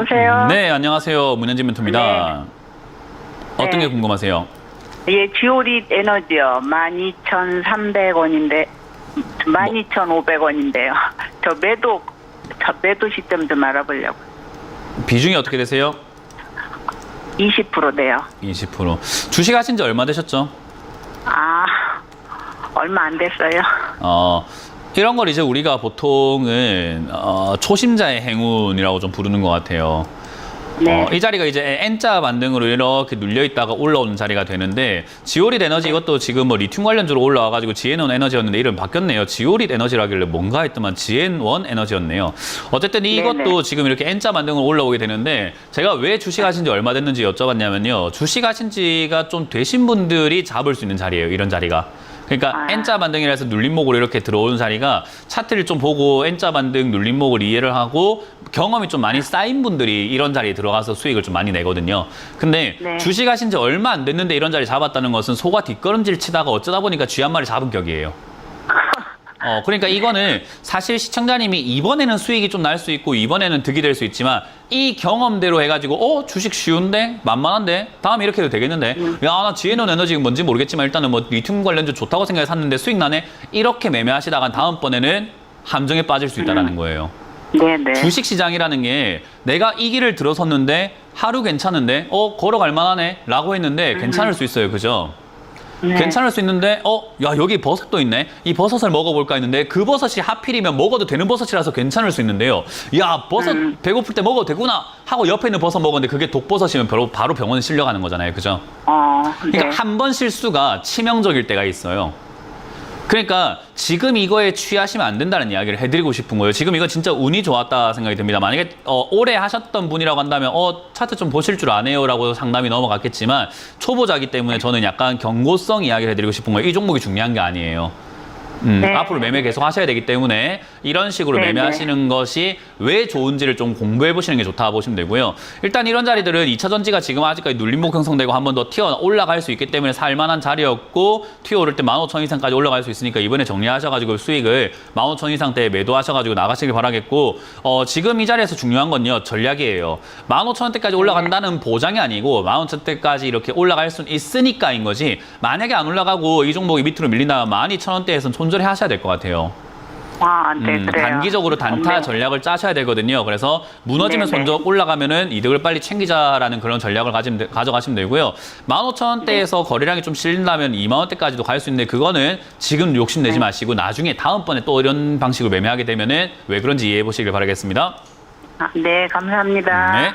여보세요? 네, 안녕하세요. 문현진 멘토입니다. 어떤 네. 게 궁금하세요? 예, 지오릿 에너지요. 12,300원인데, 12,500원인데요. 저 매도, 저 매도 시점 좀 알아보려고. 비중이 어떻게 되세요? 20% 돼요. 20%. 주식 하신 지 얼마 되셨죠? 아, 얼마 안 됐어요. 어, 이런 걸 이제 우리가 보통은 어, 초심자의 행운이라고 좀 부르는 것 같아요. 네. 어, 이 자리가 이제 N자 반등으로 이렇게 눌려 있다가 올라오는 자리가 되는데 지오릿 에너지 이것도 지금 뭐 리튬 관련주로 올라와가지고 지앤원 에너지였는데 이름 바뀌었네요. 지오릿 에너지라길래 뭔가 했더만 지앤원 에너지였네요. 어쨌든 이것도 네 네. 지금 이렇게 N자 반등으로 올라오게 되는데 제가 왜 주식하신 지 얼마 됐는지 여쭤봤냐면요. 주식하신 지가 좀 되신 분들이 잡을 수 있는 자리예요. 이런 자리가. 그러니까 아. N자 반등이라 해서 눌림목으로 이렇게 들어오는 자리가 차트를 좀 보고 N자 반등 눌림목을 이해를 하고 경험이 좀 많이 쌓인 분들이 이런 자리에 들어가서 수익을 좀 많이 내거든요. 근데 네. 주식 하신 지 얼마 안 됐는데 이런 자리 잡았다는 것은 소가 뒷걸음질 치다가 어쩌다 보니까 쥐 한 마리 잡은 격이에요. 어, 그러니까 이거는 사실 시청자님이 이번에는 수익이 좀 날 수 있고 이번에는 득이 될 수 있지만 이 경험대로 해가지고 어 주식 쉬운데? 만만한데? 다음에 이렇게 해도 되겠는데? 야나 지혜는 에너지 뭔지 모르겠지만 일단은 뭐 리튬 관련주 좋다고 생각해 샀는데 수익 나네? 이렇게 매매하시다가 다음번에는 함정에 빠질 수 있다라는 거예요. 네네. 주식 시장이라는 게 내가 이 길을 들어섰는데 하루 괜찮은데 어 걸어갈 만하네? 라고 했는데 괜찮을 수 있어요. 그죠? 네. 괜찮을 수 있는데 어 야 여기 버섯도 있네 이 버섯을 먹어볼까 했는데 그 버섯이 하필이면 먹어도 되는 버섯이라서 괜찮을 수 있는데요 야 버섯 음. 배고플 때 먹어도 되구나 하고 옆에 있는 버섯 먹었는데 그게 독버섯이면 바로, 바로 병원에 실려가는 거잖아요 그죠 어, 그러니까 네. 한번 실수가 치명적일 때가 있어요 그러니까 지금 이거에 취하시면 안 된다는 이야기를 해드리고 싶은 거예요. 지금 이거 진짜 운이 좋았다 생각이 듭니다. 만약에 어, 오래 하셨던 분이라고 한다면 어 차트 좀 보실 줄 아네요라고 상담이 넘어갔겠지만 초보자기 때문에 저는 약간 경고성 이야기를 해드리고 싶은 거예요. 이 종목이 중요한 게 아니에요. 음, 네. 앞으로 매매 계속 하셔야 되기 때문에 이런 식으로 네, 매매하시는 것이 왜 좋은지를 좀 공부해 보시는 게 좋다 보시면 되고요. 일단 이런 자리들은 2차 전지가 지금 아직까지 눌림목 형성되고 한 번 더 튀어 올라갈 수 있기 때문에 살만한 자리였고 튀어 오를 때 15,000 이상까지 올라갈 수 있으니까 이번에 정리하셔가지고 수익을 15,000 이상대에 매도하셔가지고 나가시길 바라겠고 어, 지금 이 자리에서 중요한 건요 전략이에요. 15,000원대까지 올라간다는 보장이 아니고 15,000원대까지 이렇게 올라갈 수 있으니까인 거지 만약에 안 올라가고 이 종목이 밑으로 밀린다면 12,000원대에서는 손절해 하셔야 될 것 같아요. 아, 네, 음, 그래요. 단기적으로 단타 네. 전략을 짜셔야 되거든요. 그래서 무너지면 네네. 손절 올라가면은 이득을 빨리 챙기자라는 그런 전략을 가지면 되- 가져가시면 되고요. 15,000원대에서 네. 거래량이 좀 실린다면 2만 원대까지도 갈 수 있는데 그거는 지금 욕심 내지 네. 마시고 나중에 다음번에 또 이런 방식으로 매매하게 되면은 왜 그런지 이해해 보시길 바라겠습니다. 아, 네, 감사합니다. 네.